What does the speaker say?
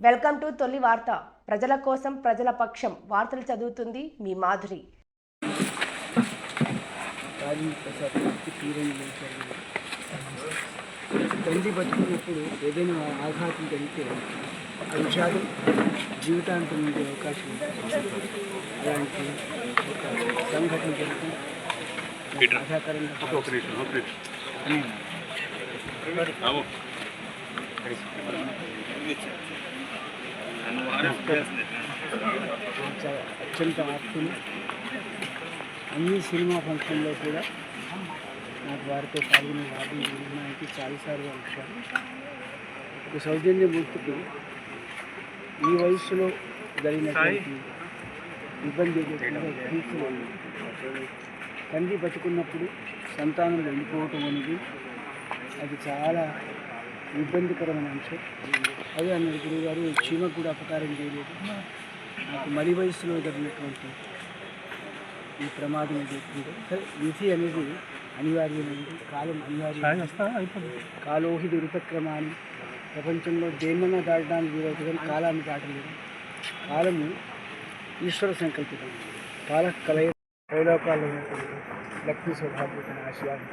Welcome to తొలి వార్త. ప్రజల కోసం ప్రజల పక్షం వార్తలు చదువుతుంది మీ మాధురి. తండ్రి బతుకున్నప్పుడు ఏదైనా ఆఘాతం కలిగితే ఆ విషాదం జీవితాంతం ఉండే అవకాశం. అలాంటి ఒక సంఘటన జరిగితే బాధాకరంగా అత్యంత ఆప్తులు అన్ని సినిమా ఫంక్షన్లో కూడా నాకు వారితో పాల్గొనే లాభం జరిగినానికి చాలాసార్లు వచ్చాను ఒక సౌజన్యమూర్తికి ఈ వయసులో జరిగినటువంటి ఇబ్బంది లేకుండా తండ్రి బతుకున్నప్పుడు సంతానం వెళ్ళిపోవటం అనేది అది చాలా ఇబ్బందికరమైన అంశం. అదే అన్నది గురువు గారు చీమకు కూడా అపకారం చేయలేదు. నాకు మలి వయసులో జరిగినటువంటి ఈ ప్రమాదం ఏదైతుందో సరే విధి అనేది అనివార్యమైనది. కాలం అనివార్యం కాలోహి దురుపక్రమాన్ని ప్రపంచంలో దేన్నైనా దాటడానికి వీలవుతుంది కానీ కాలాన్ని దాటలేదు. కాలము ఈశ్వర సంకల్పితం. కాల కలయ త్రైలోకాల్లో ఉన్నటువంటి లక్ష్మీ సౌభాగ్యతను ఆశీర్వాదం